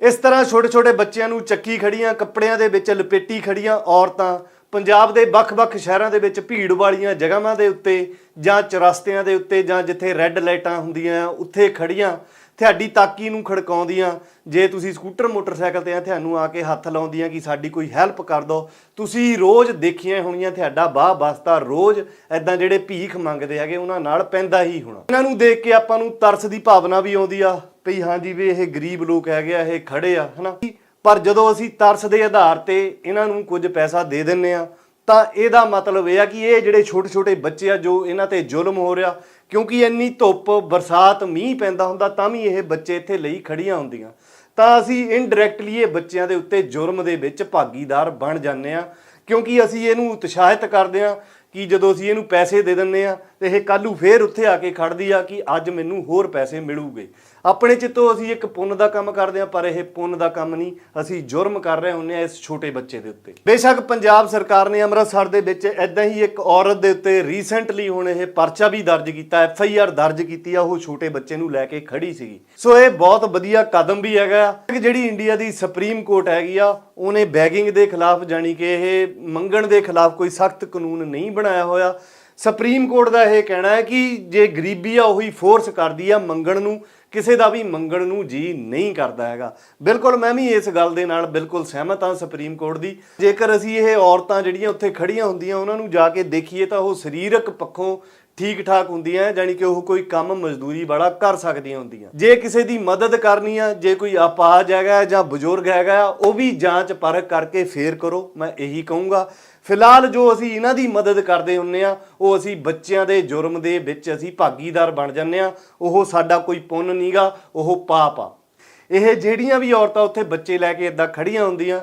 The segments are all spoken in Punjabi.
ਇਸ ਤਰ੍ਹਾਂ ਛੋਟੇ-ਛੋਟੇ ਬੱਚਿਆਂ ਨੂੰ ਚੱਕੀ ਖੜੀਆਂ, ਕੱਪੜਿਆਂ ਦੇ ਵਿੱਚ ਲਪੇਟੀ ਖੜੀਆਂ ਔਰਤਾਂ ਪੰਜਾਬ ਦੇ ਵੱਖ-ਵੱਖ ਸ਼ਹਿਰਾਂ ਦੇ ਵਿੱਚ ਭੀੜ ਵਾਲੀਆਂ ਜਗ੍ਹਾਵਾਂ ਦੇ ਉੱਤੇ ਜਾਂ ਚੁਰਸਤਿਆਂ ਦੇ ਉੱਤੇ ਜਾਂ ਜਿੱਥੇ ਰੈੱਡ ਲਾਈਟਾਂ ਹੁੰਦੀਆਂ, ਉੱਥੇ ਖੜੀਆਂ। ਤੁਹਾਡੀ ਤਾਕੀ ਨੂੰ ਖੜਕਾਉਂਦੀਆਂ। ਜੇ ਤੁਸੀਂ ਸਕੂਟਰ, ਮੋਟਰਸਾਈਕਲ ਤੇ ਆ, ਤੁਹਾਨੂੰ ਆ ਕੇ ਹੱਥ ਲਾਉਂਦੀਆਂ ਕਿ ਸਾਡੀ ਕੋਈ ਹੈਲਪ ਕਰ ਦਿਓ ਤੁਸੀਂ ਰੋਜ਼ ਦੇਖੀਆਂ ਹੋਣੀਆਂ ਤੁਹਾਡਾ ਬਾਹ ਬਸਤਾ ਰੋਜ਼ ਐਦਾਂ ਜਿਹੜੇ ਭੀਖ ਮੰਗਦੇ ਹੈਗੇ, ਉਹਨਾਂ ਨਾਲ ਪੈਂਦਾ ਹੀ ਹੋਣਾ। ਇਹਨਾਂ ਨੂੰ ਦੇਖ ਕੇ ਆਪਾਂ ਨੂੰ ਤਰਸ ਦੀ ਭਾਵਨਾ ਵੀ ਆਉਂਦੀ ਆ ਵੀ ਹਾਂਜੀ ਵੀ ਇਹ ਗਰੀਬ ਲੋਕ ਹੈਗੇ ਆ, ਇਹ ਖੜੇ ਆ, ਹਨਾ? ਪਰ ਜਦੋਂ ਅਸੀਂ ਤਰਸ ਦੇ ਆਧਾਰ ਤੇ ਇਹਨਾਂ ਨੂੰ ਕੁਝ ਪੈਸਾ ਦੇ ਦਿੰਨੇ ਆ ਤਾਂ ਇਹਦਾ ਮਤਲਬ ਇਹ ਆ ਕਿ ਇਹ ਜਿਹੜੇ ਛੋਟੇ-ਛੋਟੇ ਬੱਚੇ ਆ, ਜੋ ਇਹਨਾਂ ਤੇ ਜ਼ੁਲਮ ਹੋ ਰਿਹਾ, ਕਿਉਂਕਿ ਇੰਨੀ ਧੁੱਪ, ਬਰਸਾਤ, ਮੀਂਹ ਪੈਂਦਾ ਹੁੰਦਾ, ਤਾਂ ਵੀ ਇਹ ਬੱਚੇ ਇੱਥੇ ਲਈ ਖੜੀਆਂ ਹੁੰਦੀਆਂ। ਤਾਂ ਅਸੀਂ ਇਨਡਾਇਰੈਕਟਲੀ ਇਹ ਬੱਚਿਆਂ ਦੇ ਉੱਤੇ ਜੁਰਮ ਦੇ ਵਿੱਚ ਭਾਗੀਦਾਰ ਬਣ ਜਾਂਦੇ ਆ, ਕਿਉਂਕਿ ਅਸੀਂ ਇਹਨੂੰ ਉਤਸ਼ਾਹਿਤ ਕਰਦੇ ਆ ਕਿ ਜਦੋਂ ਅਸੀਂ ਇਹਨੂੰ ਪੈਸੇ ਦੇ ਦਿੰਨੇ ਆ ਤੇ ਇਹ ਕੱਲੂ ਫੇਰ ਉੱਥੇ ਆ ਕੇ ਖੜਦੀ ਆ ਕਿ ਅੱਜ ਮੈਨੂੰ ਹੋਰ ਪੈਸੇ ਮਿਲੂਗੇ। ਆਪਣੇ ਚਿੱਤੋਂ ਅਸੀਂ ਇੱਕ ਪੁੰਨ ਦਾ ਕੰਮ ਕਰਦੇ ਆ ਪਰ ਇਹ ਪੁੰਨ ਦਾ ਕੰਮ ਨਹੀਂ। ਅਸੀਂ ਜੁਰਮ ਕਰ ਰਹੇ ਹੁੰਨੇ ਆ ਇਸ ਛੋਟੇ ਬੱਚੇ ਦੇ ਉੱਤੇ। ਬੇਸ਼ੱਕ ਪੰਜਾਬ ਸਰਕਾਰ ਨੇ ਅੰਮ੍ਰਿਤਸਰ ਦੇ ਵਿੱਚ ਐਦਾਂ ਹੀ ਇੱਕ ਔਰਤ ਦੇ ਉੱਤੇ ਰੀਸੈਂਟਲੀ ਹੁਣ ਇਹ ਪਰਚਾ ਵੀ ਦਰਜ ਕੀਤਾ ਐਫ ਆਈ ਆਰ ਦਰਜ ਕੀਤੀ ਆ, ਉਹ ਛੋਟੇ ਬੱਚੇ ਨੂੰ ਲੈ ਕੇ ਖੜੀ ਸੀਗੀ। ਸੋ ਇਹ ਬਹੁਤ ਵਧੀਆ ਕਦਮ ਵੀ ਹੈਗਾ। ਕਿ ਜਿਹੜੀ ਇੰਡੀਆ ਦੀ ਸੁਪਰੀਮ ਕੋਰਟ ਹੈਗੀ ਆ, ਉਹਨੇ ਬੈਗਿੰਗ ਦੇ ਖਿਲਾਫ ਜਾਣੀ ਕਿ ਇਹ ਮੰਗਣ ਦੇ ਖਿਲਾਫ ਕੋਈ ਸਖਤ ਕਾਨੂੰਨ ਨਹੀਂ ਬਣਾਇਆ ਹੋਇਆ। ਸੁਪਰੀਮ ਕੋਰਟ ਦਾ ਇਹ ਕਹਿਣਾ ਹੈ ਕਿ ਜੇ ਗਰੀਬੀ ਆ ਉਹੀ ਫੋਰਸ ਕਰਦੀ ਆ ਮੰਗਣ ਨੂੰ, ਕਿਸੇ ਦਾ ਵੀ ਮੰਗਣ ਨੂੰ ਜੀ ਨਹੀਂ ਕਰਦਾ ਹੈਗਾ। ਬਿਲਕੁਲ ਮੈਂ ਵੀ ਇਸ ਗੱਲ ਦੇ ਨਾਲ ਬਿਲਕੁਲ ਸਹਿਮਤ ਹਾਂ ਸੁਪਰੀਮ ਕੋਰਟ ਦੀ। ਜੇਕਰ ਅਸੀਂ ਇਹ ਔਰਤਾਂ ਜਿਹੜੀਆਂ ਉੱਥੇ ਖੜੀਆਂ ਹੁੰਦੀਆਂ, ਉਹਨਾਂ ਨੂੰ ਜਾ ਕੇ ਦੇਖੀਏ ਤਾਂ ਉਹ ਸਰੀਰਕ ਪੱਖੋਂ ਠੀਕ ਠਾਕ ਹੁੰਦੀਆਂ ਜਾਨੀ ਕਿ ਉਹ ਕੋਈ ਕੰਮ ਮਜ਼ਦੂਰੀ ਵਾਲਾ ਕਰ ਸਕਦੀਆਂ ਹੁੰਦੀਆਂ। ਜੇ ਕਿਸੇ ਦੀ ਮਦਦ ਕਰਨੀ ਆ, ਜੇ ਕੋਈ ਆਪਾਜ ਹੈਗਾ ਜਾਂ ਬਜ਼ੁਰਗ ਹੈਗਾ, ਉਹ ਵੀ ਜਾਂਚ ਪਰਖ ਕਰਕੇ ਫੇਰ ਕਰੋ, ਮੈਂ ਇਹੀ ਕਹੂੰਗਾ। ਫਿਲਹਾਲ ਜੋ ਅਸੀਂ ਇਹਨਾਂ ਦੀ ਮਦਦ ਕਰਦੇ ਹੁੰਨੇ ਆ, ਉਹ ਅਸੀਂ ਬੱਚਿਆਂ ਦੇ ਜੁਰਮ ਦੇ ਵਿੱਚ ਅਸੀਂ ਭਾਗੀਦਾਰ ਬਣ ਜਾਂਦੇ ਆ, ਉਹ ਸਾਡਾ ਕੋਈ ਪੁੰਨ ਨਹੀਂਗਾ ਉਹ ਪਾਪ ਆ। ਇਹ ਜਿਹੜੀਆਂ ਵੀ ਔਰਤਾਂ ਉੱਥੇ ਬੱਚੇ ਲੈ ਕੇ ਇਦਾਂ ਖੜੀਆਂ ਹੁੰਦੀਆਂ,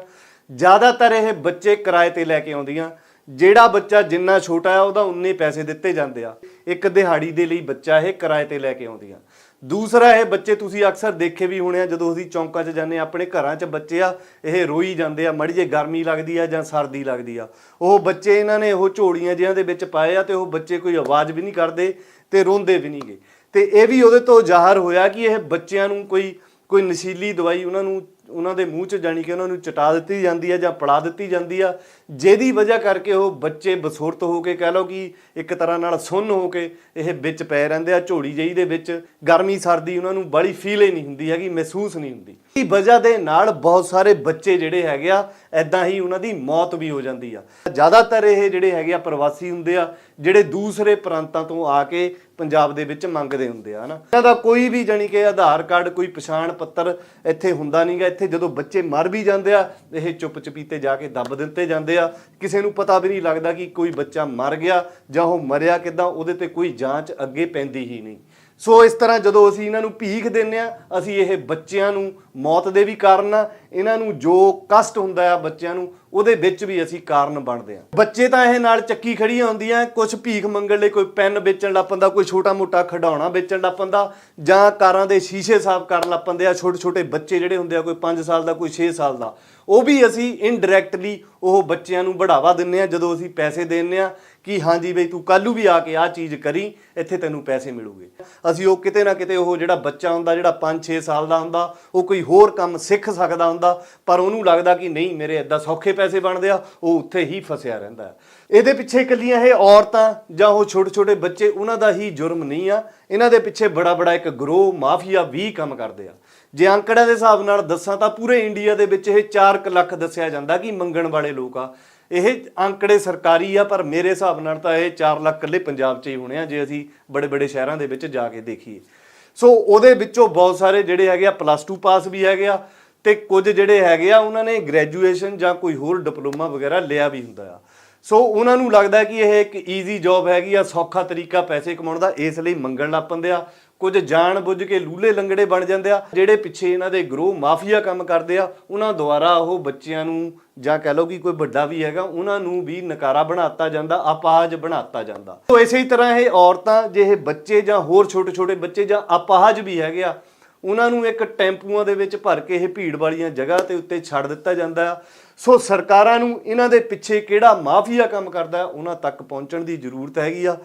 ਜ਼ਿਆਦਾਤਰ ਇਹ ਬੱਚੇ ਕਿਰਾਏ ਤੇ ਲੈ ਕੇ ਆਉਂਦੀਆਂ। ਜਿਹੜਾ ਬੱਚਾ ਜਿੰਨਾ ਛੋਟਾ ਆ, ਉਹਦਾ ਉਨੇ ਪੈਸੇ ਦਿੱਤੇ ਜਾਂਦੇ ਆ। ਇੱਕ ਦਿਹਾੜੀ ਦੇ ਲਈ ਬੱਚਾ ਇਹ ਕਿਰਾਏ ਤੇ ਲੈ ਕੇ ਆਉਂਦੀਆਂ ਦੂਸਰਾ, ਇਹ ਬੱਚੇ ਤੁਸੀਂ ਅਕਸਰ ਦੇਖੇ ਵੀ ਹੋਣੇ ਆ, ਜਦੋਂ ਅਸੀਂ ਚੌਂਕਾਂ 'ਚ ਜਾਂਦੇ ਆ, ਆਪਣੇ ਘਰਾਂ 'ਚ ਬੱਚੇ ਆ, ਇਹ ਰੋਈ ਜਾਂਦੇ ਆ, ਮੜੀ ਜੇ ਗਰਮੀ ਲੱਗਦੀ ਆ ਜਾਂ ਸਰਦੀ ਲੱਗਦੀ ਆ। ਉਹ ਬੱਚੇ ਇਹਨਾਂ ਨੇ ਉਹ ਝੋਲੀਆਂ ਜਿਹਾਂ ਦੇ ਵਿੱਚ ਪਾਏ ਆ ਤੇ ਉਹ ਬੱਚੇ ਕੋਈ ਆਵਾਜ਼ ਵੀ ਨਹੀਂ ਕਰਦੇ ਤੇ ਰੋਂਦੇ ਵੀ ਨਹੀਂਗੇ ਤੇ ਇਹ ਵੀ ਉਹਦੇ ਤੋਂ ਜ਼ਾਹਰ ਹੋਇਆ ਕਿ ਇਹ ਬੱਚਿਆਂ ਨੂੰ ਕੋਈ ਕੋਈ ਨਸ਼ੀਲੀ ਦਵਾਈ ਉਹਨਾਂ ਨੂੰ ਉਹਨਾਂ ਦੇ ਮੂੰਹ 'ਚ ਜਾਣੀ ਕਿ ਉਹਨਾਂ ਨੂੰ ਚਟਾ ਦਿੱਤੀ ਜਾਂਦੀ ਹੈ ਜਾਂ ਪੜਾ ਦਿੱਤੀ ਜਾਂਦੀ ਆ, ਜਿਹਦੀ ਵਜ੍ਹਾ ਕਰਕੇ ਉਹ ਬੱਚੇ ਬਸੁਰਤ ਹੋ ਕੇ ਕਹਿ ਲਓ ਕਿ ਇੱਕ ਤਰ੍ਹਾਂ ਨਾਲ ਸੁੰਨ ਹੋ ਕੇ ਇਹ ਵਿੱਚ ਪੈ ਰਹਿੰਦੇ ਆ ਝੋੜੀ ਜਿਹੀ ਦੇ ਵਿੱਚ, ਗਰਮੀ ਸਰਦੀ ਉਹਨਾਂ ਨੂੰ ਬੜੀ ਫੀਲ ਹੀ ਨਹੀਂ ਹੁੰਦੀ ਹੈਗੀ, ਮਹਿਸੂਸ ਨਹੀਂ ਹੁੰਦੀ। ਇਹ ਵਜ੍ਹਾ ਦੇ ਨਾਲ ਬਹੁਤ ਸਾਰੇ ਬੱਚੇ ਜਿਹੜੇ ਹੈਗੇ ਆ ਐਦਾਂ ਹੀ ਉਹਨਾਂ ਦੀ ਮੌਤ ਵੀ ਹੋ ਜਾਂਦੀ ਆ। ਜ਼ਿਆਦਾਤਰ ਇਹ ਜਿਹੜੇ ਹੈਗੇ ਆ ਪ੍ਰਵਾਸੀ ਹੁੰਦੇ ਆ, ਜਿਹੜੇ ਦੂਸਰੇ ਪ੍ਰਾਂਤਾਂ ਤੋਂ ਆ ਕੇ ਪੰਜਾਬ ਦੇ ਵਿੱਚ ਮੰਗਦੇ ਹੁੰਦੇ ਆ, ਹਨਾ। ਇਹਨਾਂ ਦਾ ਕੋਈ ਵੀ ਜਾਣੀ ਕਿ ਆਧਾਰ ਕਾਰਡ, ਕੋਈ ਪਛਾਣ ਪੱਤਰ ਇੱਥੇ ਹੁੰਦਾ ਨਹੀਂਗਾ ਇੱਥੇ ਜਦੋਂ ਬੱਚੇ ਮਰ ਵੀ ਜਾਂਦੇ ਆ, ਇਹ ਚੁੱਪ ਚਪੀਤੇ ਜਾ ਕੇ ਦੱਬ ਦਿੱਤੇ ਜਾਂਦੇ ਆ। ਕਿਸੇ ਨੂੰ ਪਤਾ ਵੀ ਨਹੀਂ ਲੱਗਦਾ ਕਿ ਕੋਈ ਬੱਚਾ ਮਰ ਗਿਆ ਜਾਂ ਉਹ ਮਰਿਆ ਕਿਦਾਂ, ਉਹਦੇ ਤੇ ਕੋਈ ਜਾਂਚ ਅੱਗੇ ਪੈਂਦੀ ਹੀ ਨਹੀਂ। ਸੋ ਇਸ ਤਰ੍ਹਾਂ ਜਦੋਂ ਅਸੀਂ ਇਹਨਾਂ ਨੂੰ ਭੀਖ ਦਿੰਨੇ ਆ, ਅਸੀਂ ਇਹ ਬੱਚਿਆਂ ਨੂੰ ਮੌਤ ਦੇ ਵੀ ਕਾਰਨ ਆ, ਇਹਨਾਂ ਨੂੰ ਜੋ ਕਸ਼ਟ ਹੁੰਦਾ ਆ ਬੱਚਿਆਂ ਨੂੰ, ਉਹਦੇ ਵਿੱਚ ਵੀ ਅਸੀਂ ਕਾਰਨ ਬਣਦੇ ਆ। ਬੱਚੇ ਤਾਂ ਇਹ ਨਾਲ ਚੱਕੀ ਖੜੀਆਂ ਹੁੰਦੀਆਂ ਕੁਝ ਭੀਖ ਮੰਗਣ ਲਈ ਕੋਈ ਪੈਨ ਵੇਚਣ ਲੱਗ ਪੈਂਦਾ ਕੋਈ ਛੋਟਾ ਮੋਟਾ ਖਿਡੌਣਾ ਵੇਚਣ ਲੱਗ ਪੈਂਦਾ ਜਾਂ ਕਾਰਾਂ ਦੇ ਸ਼ੀਸ਼ੇ ਸਾਫ਼ ਕਰਨ ਲੱਗ ਪੈਂਦੇ ਆ ਛੋਟੇ ਛੋਟੇ ਬੱਚੇ ਜਿਹੜੇ ਹੁੰਦੇ ਆ, ਕੋਈ 5 ਸਾਲ ਦਾ, ਕੋਈ 6 ਸਾਲ ਦਾ। ਉਹ ਵੀ ਅਸੀਂ ਇਨਡਾਇਰੈਕਟਲੀ ਉਹ ਬੱਚਿਆਂ ਨੂੰ ਬੜਾਵਾ ਦਿੰਨੇ ਆ, ਜਦੋਂ ਅਸੀਂ ਪੈਸੇ ਦਿੰਨੇ ਆ, ਕਿ ਹਾਂਜੀ ਬਈ ਤੂੰ ਕੱਲੂ ਵੀ ਆ ਕੇ ਆਹ ਚੀਜ਼ ਕਰੀ, ਇੱਥੇ ਤੈਨੂੰ ਪੈਸੇ ਮਿਲੂਗੇ। ਅਸੀਂ ਉਹ ਕਿਤੇ ਨਾ ਕਿਤੇ ਉਹ ਜਿਹੜਾ ਬੱਚਾ ਹੁੰਦਾ, ਜਿਹੜਾ 5-6 ਸਾਲ ਦਾ ਹੁੰਦਾ, ਉਹ ਕੋਈ ਹੋਰ ਕੰਮ ਸਿੱਖ ਸਕਦਾ ਹੁੰਦਾ, ਪਰ ਉਹਨੂੰ ਲੱਗਦਾ ਕਿ ਨਹੀਂ, ਮੇਰੇ ਐਦਾਂ ਸੌਖੇ ਪੈਸੇ ਬਣਦੇ ਆ, ਉਹ ਉੱਥੇ ਹੀ ਫਸਿਆ ਰਹਿੰਦਾ ਇਹਦੇ ਪਿੱਛੇ ਇਕੱਲੀਆਂ ਇਹ ਔਰਤਾਂ ਜਾਂ ਉਹ ਛੋਟੇ-ਛੋਟੇ ਬੱਚੇ, ਉਹਨਾਂ ਦਾ ਹੀ ਜੁਰਮ ਨਹੀਂ ਆ। ਇਹਨਾਂ ਦੇ ਪਿੱਛੇ ਬੜਾ ਬੜਾ ਇੱਕ ਗਰੋਹ ਮਾਫੀਆ ਵੀ ਕੰਮ ਕਰਦੇ ਆ। ਜੇ ਅੰਕੜਿਆਂ ਦੇ ਹਿਸਾਬ ਨਾਲ ਦੱਸਾਂ ਤਾਂ ਪੂਰੇ ਇੰਡੀਆ ਦੇ ਵਿੱਚ ਇਹ 4 ਲੱਖ ਦੱਸਿਆ ਜਾਂਦਾ ਕਿ ਮੰਗਣ ਵਾਲੇ ਲੋਕ ਆ। ਇਹ ਅੰਕੜੇ ਸਰਕਾਰੀ ਆ, ਪਰ ਮੇਰੇ ਹਿਸਾਬ ਨਾਲ ਤਾਂ ਇਹ 4 ਲੱਖ ਇਕੱਲੇ ਪੰਜਾਬ 'ਚ ਹੀ ਹੋਣੇ ਆ, ਜੇ ਅਸੀਂ ਬੜੇ ਬੜੇ ਸ਼ਹਿਰਾਂ ਦੇ ਵਿੱਚ ਜਾ ਕੇ ਦੇਖੀਏ। ਸੋ ਉਹਦੇ ਵਿੱਚੋਂ ਬਹੁਤ ਸਾਰੇ ਜਿਹੜੇ ਹੈਗੇ ਆ ਪਲੱਸ 2 ਪਾਸ ਵੀ ਹੈਗੇ ਆ ਤੇ ਕੁਝ ਜਿਹੜੇ ਹੈਗੇ ਆ ਉਹਨਾਂ ਨੇ ਗ੍ਰੈਜੂਏਸ਼ਨ ਜਾਂ ਕੋਈ ਹੋਰ ਡਿਪਲੋਮਾ ਵਗੈਰਾ ਲਿਆ ਵੀ ਹੁੰਦਾ ਆ। ਸੋ ਉਹਨਾਂ ਨੂੰ ਲੱਗਦਾ ਕਿ ਇਹ ਇੱਕ ਈਜ਼ੀ ਜੌਬ ਹੈਗੀ ਆ, ਸੌਖਾ ਤਰੀਕਾ ਪੈਸੇ ਕਮਾਉਣ ਦਾ, ਇਸ ਲਈ ਮੰਗਣ ਲੱਗ ਪੈਂਦੇ ਆ। ਕੁਝ ਜਾਣ ਬੁੱਝ ਕੇ ਲੂਲੇ ਲੰਗੜੇ ਬਣ ਜਾਂਦੇ ਆ, ਜਿਹੜੇ ਪਿੱਛੇ ਇਹਨਾਂ ਦੇ ਗਰੋਹ ਮਾਫੀਆ ਕੰਮ ਕਰਦੇ ਆ, ਉਹਨਾਂ ਦੁਆਰਾ ਉਹ ਬੱਚਿਆਂ ਨੂੰ ਜਾਂ ਕਹਿ ਲਓ ਕਿ ਕੋਈ ਵੱਡਾ ਵੀ ਹੈਗਾ, ਉਹਨਾਂ ਨੂੰ ਵੀ ਨਕਾਰਾ ਬਣਾਤਾ ਜਾਂਦਾ, ਅਪਾਹਜ ਬਣਾਤਾ ਜਾਂਦਾ। ਸੋ ਇਸੇ ਤਰ੍ਹਾਂ ਇਹ ਔਰਤਾਂ, ਜੇ ਇਹ ਬੱਚੇ ਜਾਂ ਹੋਰ ਛੋਟੇ ਛੋਟੇ ਬੱਚੇ ਜਾਂ ਅਪਾਹਜ ਵੀ ਹੈਗੇ ਆ, ਉਹਨਾਂ ਨੂੰ ਇੱਕ ਟੈਂਪੂਆਂ ਦੇ ਵਿੱਚ ਭਰ ਕੇ ਇਹ ਭੀੜ ਵਾਲੀਆਂ ਜਗ੍ਹਾ ਤੇ ਉੱਤੇ ਛੱਡ ਦਿੱਤਾ ਜਾਂਦਾ ਆ। ਸੋ ਸਰਕਾਰਾਂ ਨੂੰ ਇਹਨਾਂ ਦੇ ਪਿੱਛੇ ਕਿਹੜਾ ਮਾਫੀਆ ਕੰਮ ਕਰਦਾ, ਉਹਨਾਂ ਤੱਕ ਪਹੁੰਚਣ ਦੀ ਜ਼ਰੂਰਤ ਹੈਗੀ ਆ।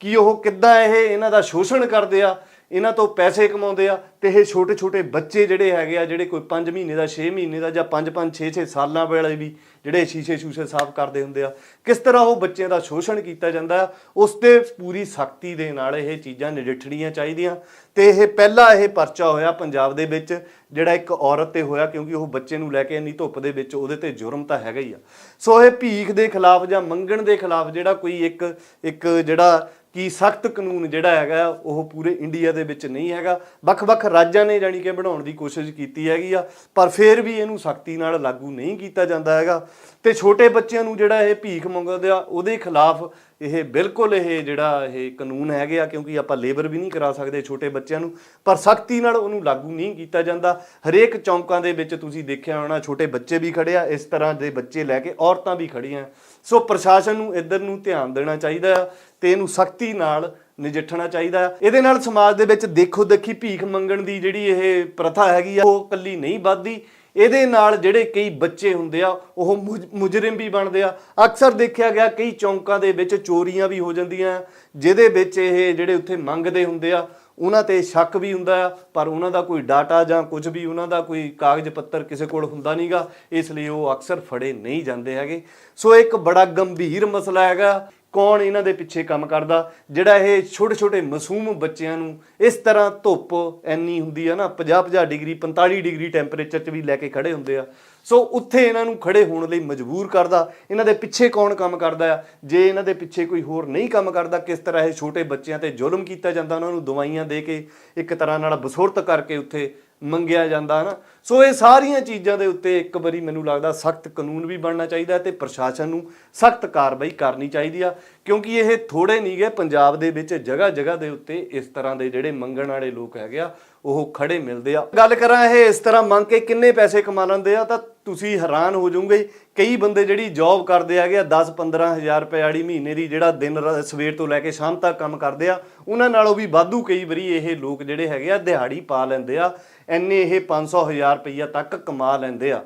ਕਿ ਉਹ ਕਿੱਦਾਂ ਇਹ ਇਹਨਾਂ ਦਾ ਸ਼ੋਸ਼ਣ ਕਰਦੇ ਆ ਇਹਨਾਂ ਤੋਂ ਪੈਸੇ ਕਮਾਉਂਦੇ ਆ ਤੇ ਇਹ ਛੋਟੇ ਛੋਟੇ ਬੱਚੇ ਜਿਹੜੇ ਹੈਗੇ ਆ, ਜਿਹੜੇ ਕੋਈ 5 ਮਹੀਨੇ ਦਾ 6 ਮਹੀਨੇ ਦਾ ਜਾਂ 5 5 6 6 ਸਾਲਾਂ ਵੇਲੇ ਵੀ ਜਿਹੜੇ ਸ਼ੀਸ਼ੇ ਸ਼ੂਸ਼ੇ ਸਾਫ਼ ਕਰਦੇ ਹੁੰਦੇ ਆ, ਕਿਸ ਤਰ੍ਹਾਂ ਉਹ ਬੱਚਿਆਂ ਦਾ ਸ਼ੋਸ਼ਣ ਕੀਤਾ ਜਾਂਦਾ ਆ, ਉਸ ਤੇ ਪੂਰੀ ਸਖਤੀ ਦੇ ਨਾਲ ਇਹ ਚੀਜ਼ਾਂ ਨਜਿੱਠਣੀਆਂ ਚਾਹੀਦੀਆਂ ਤੇ ਇਹ ਪਹਿਲਾ ਇਹ ਪਰਚਾ ਹੋਇਆ ਪੰਜਾਬ ਦੇ ਵਿੱਚ, ਜਿਹੜਾ ਇੱਕ ਔਰਤ ਤੇ ਹੋਇਆ ਕਿਉਂਕਿ ਉਹ ਬੱਚੇ ਨੂੰ ਲੈ ਕੇ ਇੰਨੀ ਧੁੱਪ ਦੇ ਵਿੱਚ ਉਹਦੇ ਤੇ ਜੁਰਮ ਤਾਂ ਹੈਗਾ ਹੀ ਆ। ਸੋ ਇਹ ਭੀਖ ਦੇ ਖਿਲਾਫ ਜਾਂ ਮੰਗਣ ਦੇ ਖਿਲਾਫ ਜਿਹੜਾ ਕੋਈ ਇੱਕ ਇੱਕ ਜਿਹੜਾ ਕਿ ਸਖਤ ਕਾਨੂੰਨ ਜਿਹੜਾ ਹੈਗਾ ਉਹ ਪੂਰੇ ਇੰਡੀਆ ਦੇ ਵਿੱਚ ਨਹੀਂ ਹੈਗਾ। ਵੱਖ-ਵੱਖ ਰਾਜਾਂ ਨੇ ਜਾਣੀ ਕਿ ਬਣਾਉਣ ਦੀ ਕੋਸ਼ਿਸ਼ ਕੀਤੀ ਹੈਗੀ ਆ, ਪਰ ਫਿਰ ਵੀ ਇਹਨੂੰ ਸਖਤੀ ਨਾਲ ਲਾਗੂ ਨਹੀਂ ਕੀਤਾ ਜਾਂਦਾ ਹੈਗਾ। ਤੇ ਛੋਟੇ ਬੱਚਿਆਂ ਨੂੰ ਜਿਹੜਾ ਇਹ ਭੀਖ ਮੰਗਦੇ ਆ, ਉਹਦੇ ਖਿਲਾਫ ਇਹ ਬਿਲਕੁਲ ਇਹ ਜਿਹੜਾ ਇਹ ਕਾਨੂੰਨ ਹੈਗੇ ਆ, ਕਿਉਂਕਿ ਆਪਾਂ ਲੇਬਰ ਵੀ ਨਹੀਂ ਕਰਾ ਸਕਦੇ ਛੋਟੇ ਬੱਚਿਆਂ ਨੂੰ, ਪਰ ਸਖਤੀ ਨਾਲ ਉਹਨੂੰ ਲਾਗੂ ਨਹੀਂ ਕੀਤਾ ਜਾਂਦਾ। ਹਰੇਕ ਚੌਂਕਾਂ ਦੇ ਵਿੱਚ ਤੁਸੀਂ ਦੇਖਿਆ ਹੋਣਾ, ਛੋਟੇ ਬੱਚੇ ਵੀ ਖੜੇ ਆ, ਇਸ ਤਰ੍ਹਾਂ ਦੇ ਬੱਚੇ ਲੈ ਕੇ ਔਰਤਾਂ ਵੀ ਖੜੀਆਂ। ਸੋ ਪ੍ਰਸ਼ਾਸਨ ਨੂੰ ਇੱਧਰ ਨੂੰ ਧਿਆਨ ਦੇਣਾ ਚਾਹੀਦਾ ਆ ਤੇ ਇਹਨੂੰ ਸਖਤੀ ਨਾਲ ਨਜਿੱਠਣਾ ਚਾਹੀਦਾ ਆ ਇਹਦੇ ਨਾਲ ਸਮਾਜ ਦੇ ਵਿੱਚ ਦੇਖੋ ਦੇਖੀ ਭੀਖ ਮੰਗਣ ਦੀ ਜਿਹੜੀ ਇਹ ਪ੍ਰਥਾ ਹੈਗੀ ਆ, ਉਹ ਕੱਲੀ ਨਹੀਂ ਵੱਧਦੀ। ਇਹਦੇ ਨਾਲ ਜਿਹੜੇ ਕਈ ਬੱਚੇ ਹੁੰਦੇ ਆ, ਉਹ ਮੁਜ- ਮੁਜਰਮ ਵੀ ਬਣਦੇ ਆ। ਅਕਸਰ ਦੇਖਿਆ ਗਿਆ ਕਈ ਚੌਂਕਾਂ ਦੇ ਵਿੱਚ ਚੋਰੀਆਂ ਵੀ ਹੋ ਜਾਂਦੀਆਂ। ਜਿਹਦੇ ਵਿੱਚ ਇਹ ਜਿਹੜੇ ਉੱਥੇ ਮੰਗਦੇ ਹੁੰਦੇ ਆ ਉਹਨਾਂ ਤੇ ਸ਼ੱਕ ਵੀ ਹੁੰਦਾ ਆ, ਪਰ ਉਹਨਾਂ ਦਾ ਕੋਈ ਡਾਟਾ ਜਾਂ ਕੁਝ ਵੀ ਉਹਨਾਂ ਦਾ ਕੋਈ ਕਾਗਜ਼ ਪੱਤਰ ਕਿਸੇ ਕੋਲ ਹੁੰਦਾ ਨਹੀਂਗਾ ਇਸ ਲਈ ਉਹ ਅਕਸਰ ਫੜੇ ਨਹੀਂ ਜਾਂਦੇ ਹੈਗੇ। ਸੋ ਇੱਕ ਬੜਾ ਗੰਭੀਰ ਮਸਲਾ ਹੈਗਾ ਕੌਣ ਇਹਨਾਂ ਦੇ ਪਿੱਛੇ ਕੰਮ ਕਰਦਾ? ਜਿਹੜਾ ਇਹ ਛੋਟੇ ਛੋਟੇ ਮਾਸੂਮ ਬੱਚਿਆਂ ਨੂੰ ਇਸ ਤਰ੍ਹਾਂ ਧੁੱਪ ਐਨੀ ਹੁੰਦੀ ਆ ਨਾ 50 50 ਡਿਗਰੀ 45 ਡਿਗਰੀ ਟੈਂਪਰੇਚਰ 'ਚ ਵੀ ਲੈ ਕੇ ਖੜੇ ਹੁੰਦੇ ਆ। ਸੋ ਉੱਥੇ ਇਹਨਾਂ ਨੂੰ ਖੜੇ ਹੋਣ ਲਈ ਮਜਬੂਰ ਕਰਦਾ। ਇਹਨਾਂ ਦੇ ਪਿੱਛੇ ਕੌਣ ਕੰਮ ਕਰਦਾ ਆ? ਜੇ ਇਹਨਾਂ ਦੇ ਪਿੱਛੇ ਕੋਈ ਹੋਰ ਨਹੀਂ ਕੰਮ ਕਰਦਾ, ਕਿਸ ਤਰ੍ਹਾਂ ਇਹ ਛੋਟੇ ਬੱਚਿਆਂ ਤੇ ਜ਼ੁਲਮ ਕੀਤਾ ਜਾਂਦਾ? ਉਹਨਾਂ ਨੂੰ ਦਵਾਈਆਂ ਦੇ ਕੇ ਇੱਕ ਤਰ੍ਹਾਂ ਨਾਲ ਬਸੁਰਤ ਕਰਕੇ ਉੱਥੇ ਮੰਗਿਆ ਜਾਂਦਾ ਨਾ। ਸੋ ਇਹ ਸਾਰੀਆਂ ਚੀਜ਼ਾਂ ਦੇ ਉੱਤੇ ਇੱਕ ਵਾਰੀ ਮੈਨੂੰ ਲੱਗਦਾ ਸਖਤ ਕਾਨੂੰਨ ਵੀ ਬਣਨਾ ਚਾਹੀਦਾ ਤੇ ਪ੍ਰਸ਼ਾਸਨ ਨੂੰ ਸਖਤ ਕਾਰਵਾਈ ਕਰਨੀ ਚਾਹੀਦੀ ਆ, ਕਿਉਂਕਿ ਇਹ ਥੋੜੇ ਨਹੀਂ ਗਏ ਪੰਜਾਬ ਦੇ ਵਿੱਚ ਜਗ੍ਹਾ ਜਗ੍ਹਾ ਦੇ ਉੱਤੇ ਇਸ ਤਰ੍ਹਾਂ ਦੇ ਜਿਹੜੇ ਮੰਗਣ ਵਾਲੇ ਲੋਕ ਹੈਗੇ ਆ ਉਹ ਖੜੇ ਮਿਲਦੇ ਆ। ਗੱਲ ਕਰਾਂ ਇਹ ਇਸ ਤਰ੍ਹਾਂ ਮੰਗ ਕੇ ਕਿੰਨੇ ਪੈਸੇ ਕਮਾ ਲੈਂਦੇ ਆ, ਤਾਂ ਤੁਸੀਂ ਹੈਰਾਨ ਹੋ ਜਾਓਗੇ। ਕਈ ਬੰਦੇ ਜਿਹੜੀ ਜੌਬ ਕਰਦੇ ਹੈਗੇ ਆ 10 15000 ਰੁਪਏ ਆੜੀ ਮਹੀਨੇ ਦੀ ਜਿਹੜਾ ਦਿਨ ਸਵੇਰ ਤੋਂ ਲੈ ਕੇ ਸ਼ਾਮ ਤੱਕ ਕੰਮ ਕਰਦੇ ਆ, ਉਹਨਾਂ ਨਾਲੋਂ ਵੀ ਵਾਧੂ ਕਈ ਵਾਰੀ ਇਹ ਲੋਕ ਜਿਹੜੇ ਹੈਗੇ ਆ, ਦਿਹਾੜੀ ਪਾ ਲੈਂਦੇ ਆ। ਐਨੇ ਇਹ 500 ਹਜ਼ਾਰ ਰੁਪਈਆ ਤੱਕ ਕਮਾ ਲੈਂਦੇ ਆ।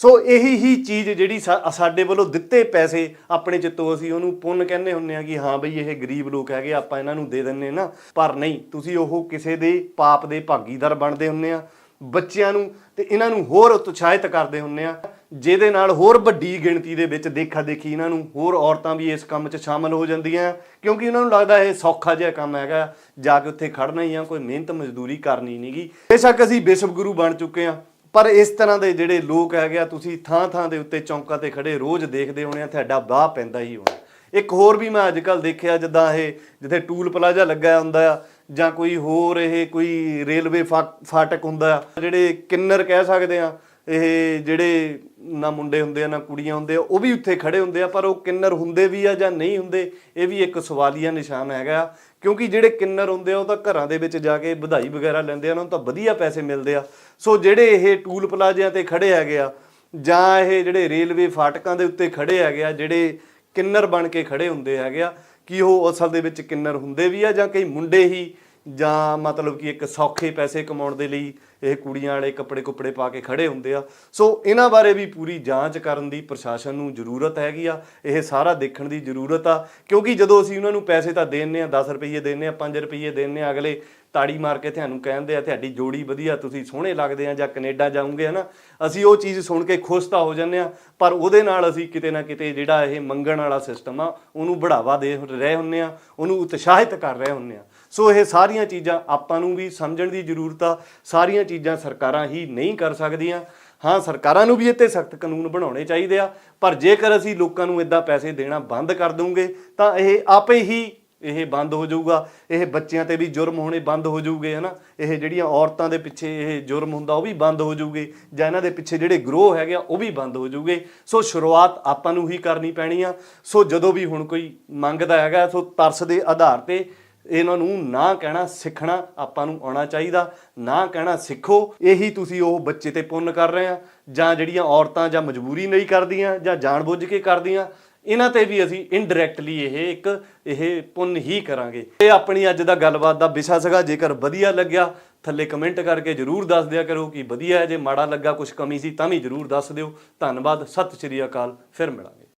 ਸੋ ਇਹੀ ਹੀ ਚੀਜ਼ ਜਿਹੜੀ ਸਾਡੇ ਵੱਲੋਂ ਦਿੱਤੇ ਪੈਸੇ ਆਪਣੇ ਚਿੱਤੋਂ ਅਸੀਂ ਉਹਨੂੰ ਪੁੰਨ ਕਹਿੰਦੇ ਹੁੰਨੇ ਆ ਕਿ ਹਾਂ ਬਈ ਇਹ ਗਰੀਬ ਲੋਕ ਹੈਗੇ, ਆਪਾਂ ਇਹਨਾਂ ਨੂੰ ਦੇ ਦਿੰਨੇ ਨਾ। ਪਰ ਨਹੀਂ, ਤੁਸੀਂ ਉਹ ਕਿਸੇ ਦੇ ਪਾਪ ਦੇ ਭਾਗੀਦਾਰ ਬਣਦੇ ਹੁੰਨੇ ਆ ਬੱਚਿਆਂ ਨੂੰ ਤੇ ਇਹਨਾਂ ਨੂੰ ਹੋਰ ਉਤਸ਼ਾਹਿਤ ਕਰਦੇ ਹੁੰਨੇ ਆ ਜਿਹਦੇ ਨਾਲ ਹੋਰ ਵੱਡੀ ਗਿਣਤੀ ਦੇ ਵਿੱਚ ਦੇਖਾ ਦੇਖੀ ਇਹਨਾਂ ਨੂੰ ਹੋਰ ਔਰਤਾਂ ਵੀ ਇਸ ਕੰਮ 'ਚ ਸ਼ਾਮਲ ਹੋ ਜਾਂਦੀਆਂ ਕਿਉਂਕਿ ਉਹਨਾਂ ਨੂੰ ਲੱਗਦਾ ਇਹ ਸੌਖਾ ਜਿਹਾ ਕੰਮ ਹੈਗਾ, ਜਾ ਕੇ ਉੱਥੇ ਖੜਨਾ ਹੀ ਆ, ਕੋਈ ਮਿਹਨਤ ਮਜ਼ਦੂਰੀ ਕਰਨੀ ਨਹੀਂਗੀ ਬੇਸ਼ੱਕ ਅਸੀਂ ਵਿਸ਼ਵ ਗੁਰੂ ਬਣ ਚੁੱਕੇ ਆ ਪਰ ਇਸ ਤਰ੍ਹਾਂ ਦੇ ਜਿਹੜੇ ਲੋਕ ਹੈਗੇ ਆ, ਤੁਸੀਂ ਥਾਂ ਥਾਂ ਦੇ ਉੱਤੇ ਚੌਂਕਾਂ ਤੇ ਖੜੇ ਰੋਜ਼ ਦੇਖਦੇ ਹੋਣੇ ਆ, ਤੁਹਾਡਾ ਬਾਹ ਪੈਂਦਾ ਹੀ ਹੋਣਾ। ਇੱਕ ਹੋਰ ਵੀ ਮੈਂ ਅੱਜ ਕੱਲ ਦੇਖਿਆ, ਜਿੱਦਾਂ ਇਹ ਜਿੱਥੇ ਟੂਲ ਪਲਾਜ਼ਾ ਲੱਗਾ ਹੁੰਦਾ ਆ, ਜਾਂ ਕੋਈ ਹੋਰ ਇਹ ਕੋਈ ਰੇਲਵੇ ਫਾ- ਫਾਟਕ ਹੁੰਦਾ ਆ, ਜਿਹੜੇ ਕਿੰਨਰ ਕਹਿ ਸਕਦੇ ਆ, ਇਹ ਜਿਹੜੇ ਨਾ ਮੁੰਡੇ ਹੁੰਦੇ ਆ, ਨਾ ਕੁੜੀਆਂ ਹੁੰਦੇ ਆ, ਉਹ ਵੀ ਉੱਥੇ ਖੜੇ ਹੁੰਦੇ ਆ, ਪਰ ਉਹ ਕਿੰਨਰ ਹੁੰਦੇ ਵੀ ਆ ਜਾਂ ਨਹੀਂ ਹੁੰਦੇ, ਇਹ ਵੀ ਇੱਕ ਸਵਾਲੀਆ ਨਿਸ਼ਾਨ ਹੈਗਾ ਆ। ਕਿਉਂਕਿ ਜਿਹੜੇ ਕਿੰਨਰ ਹੁੰਦੇ ਆ, ਉਹ ਤਾਂ ਘਰਾਂ ਦੇ ਵਿੱਚ ਜਾ ਕੇ ਵਧਾਈ ਵਗੈਰਾ ਲੈਂਦੇ ਆ, ਉਹਨਾਂ ਨੂੰ ਤਾਂ ਵਧੀਆ ਪੈਸੇ ਮਿਲਦੇ ਆ ਸੋ ਜਿਹੜੇ ਇਹ ਟੂਲ ਪਲਾਜ਼ਿਆਂ ਤੇ ਖੜੇ ਹੈਗੇ ਆ, ਜਾਂ ਇਹ ਜਿਹੜੇ ਰੇਲਵੇ ਫਾਟਕਾਂ ਦੇ ਉੱਤੇ ਖੜੇ ਹੈਗੇ ਆ, ਜਿਹੜੇ ਕਿੰਨਰ ਬਣ ਕੇ ਖੜੇ ਹੁੰਦੇ ਹੈਗੇ ਆ, ਕਿ ਉਹ ਅਸਲ ਦੇ ਵਿੱਚ ਕਿੰਨਰ ਹੁੰਦੇ ਵੀ ਆ ਜਾਂ ਕਈ ਮੁੰਡੇ ਹੀ ਜਾਂ ਮਤਲਬ ਕਿ ਇੱਕ ਸੌਖੇ ਪੈਸੇ ਕਮਾਉਣ ਦੇ ਲਈ ਇਹ ਕੁੜੀਆਂ ਵਾਲੇ ਕੱਪੜੇ ਕੁੱਪੜੇ ਪਾ ਕੇ ਖੜੇ ਹੁੰਦੇ ਆ। ਸੋ ਇਹਨਾਂ ਬਾਰੇ ਵੀ ਪੂਰੀ ਜਾਂਚ ਕਰਨ ਦੀ ਪ੍ਰਸ਼ਾਸਨ ਨੂੰ ਜ਼ਰੂਰਤ ਹੈਗੀ ਆ। ਇਹ ਸਾਰਾ ਦੇਖਣ ਦੀ ਜ਼ਰੂਰਤ ਆ। ਕਿਉਂਕਿ ਜਦੋਂ ਅਸੀਂ ਉਹਨਾਂ ਨੂੰ ਪੈਸੇ ਤਾਂ ਦੇਣੇ ਆ 10 ਰੁਪਏ ਦੇਣੇ ਆ 5 ਰੁਪਏ ਦੇਣੇ ਆ ਅਗਲੇ ਤਾੜੀ ਮਾਰ ਕੇ ਤੁਹਾਨੂੰ ਕਹਿੰਦੇ ਆ, ਤੁਹਾਡੀ ਜੋੜੀ ਵਧੀਆ, ਤੁਸੀਂ ਸੋਹਣੇ ਲੱਗਦੇ ਆ ਜਾਂ ਕੈਨੇਡਾ ਜਾਓਗੇ, ਹਨਾ? ਅਸੀਂ ਉਹ ਚੀਜ਼ ਸੁਣ ਕੇ ਖੁਸ਼ ਤਾਂ ਹੋ ਜਾਂਦੇ ਆ, ਪਰ ਉਹਦੇ ਨਾਲ ਅਸੀਂ ਕਿਤੇ ਨਾ ਕਿਤੇ ਜਿਹੜਾ ਇਹ ਮੰਗਣ ਵਾਲਾ ਸਿਸਟਮ ਆ, ਉਹਨੂੰ ਬੜਾਵਾ ਦੇ ਰਹੇ ਹੁੰਨੇ ਆ, ਉਹਨੂੰ ਉਤਸ਼ਾਹਿਤ ਕਰ ਰਹੇ ਹੁੰਨੇ ਆ। ਸੋ ਇਹ ਸਾਰੀਆਂ ਚੀਜ਼ਾਂ ਆਪਾਂ ਨੂੰ ਵੀ ਸਮਝਣ ਦੀ ਜ਼ਰੂਰਤ ਆ, ਸਾਰੀਆਂ ਚੀਜ਼ਾਂ ਸਰਕਾਰਾਂ ਹੀ ਨਹੀਂ ਕਰ ਸਕਦੀਆਂ। ਹਾਂ, ਸਰਕਾਰਾਂ ਨੂੰ ਵੀ ਇੱਥੇ ਸਖਤ ਕਾਨੂੰਨ ਬਣਾਉਣੇ ਚਾਹੀਦੇ ਆ, ਪਰ ਜੇਕਰ ਅਸੀਂ ਲੋਕਾਂ ਨੂੰ ਇਦਾਂ ਪੈਸੇ ਦੇਣਾ ਬੰਦ ਕਰ ਦਵਾਂਗੇ ਤਾਂ ਇਹ ਆਪੇ ਹੀ ਇਹ ਬੰਦ ਹੋ ਜਾਊਗਾ, ਇਹ ਬੱਚਿਆਂ ਤੇ ਵੀ ਜੁਰਮ ਹੋਣੇ ਬੰਦ ਹੋ ਜਾਊਗੇ, ਹਨਾ? ਇਹ ਜਿਹੜੀਆਂ ਔਰਤਾਂ ਦੇ ਪਿੱਛੇ ਇਹ ਜੁਰਮ ਹੁੰਦਾ, ਉਹ ਵੀ ਬੰਦ ਹੋ ਜਾਊਗੇ, ਜਾਂ ਇਹਨਾਂ ਦੇ ਪਿੱਛੇ ਜਿਹੜੇ ਗਰੋਹ ਹੈਗੇ ਆ, ਉਹ ਵੀ ਬੰਦ ਹੋ ਜਾਊਗੇ। ਸੋ ਸ਼ੁਰੂਆਤ ਆਪਾਂ ਨੂੰ ਹੀ ਕਰਨੀ ਪੈਣੀ ਆ। ਸੋ ਜਦੋਂ ਵੀ ਹੁਣ ਕੋਈ ਮੰਗਦਾ ਹੈਗਾ, ਸੋ ਤਰਸ ਦੇ ਆਧਾਰ ਤੇ ਇਹਨਾਂ ਨੂੰ ਨਾ ਕਹਿਣਾ ਸਿੱਖਣਾ ਆਪਾਂ ਨੂੰ ਆਉਣਾ ਚਾਹੀਦਾ, ਨਾ ਕਹਿਣਾ ਸਿੱਖੋ, ਇਹੀ ਤੁਸੀਂ ਉਹ ਬੱਚੇ ਤੇ ਪੁੰਨ ਕਰ ਰਹੇ ਆ, ਜਾਂ ਜਿਹੜੀਆਂ ਔਰਤਾਂ ਜਾਂ ਮਜਬੂਰੀ ਨਹੀਂ ਕਰਦੀਆਂ, ਜਾਂ ਜਾਣਬੁੱਝ ਕੇ ਕਰਦੀਆਂ ਇਹਨਾਂ ਤੇ ਵੀ ਅਸੀਂ ਇਨਡਾਇਰੈਕਟਲੀ ਇਹ ਇੱਕ, ਇਹ ਪੁੰਨ ਹੀ ਕਰਾਂਗੇ। ਇਹ ਆਪਣੀ ਅੱਜ ਦਾ ਗੱਲਬਾਤ ਦਾ ਵਿਸ਼ਾ ਸੀਗਾ, ਜੇਕਰ ਵਧੀਆ ਲੱਗਿਆ, ਥੱਲੇ ਕਮੈਂਟ ਕਰਕੇ ਜਰੂਰ ਦੱਸ ਦਿਆ ਕਰੋ ਕਿ ਵਧੀਆ ਹੈ, ਜੇ ਮਾੜਾ ਲੱਗਾ ਕੁਝ ਕਮੀ ਸੀ, ਤਾਂ ਵੀ ਜਰੂਰ ਦੱਸ ਦਿਓ। ਧੰਨਵਾਦ, ਸਤਿ ਸ਼੍ਰੀ ਅਕਾਲ, ਫਿਰ ਮਿਲਾਂਗੇ।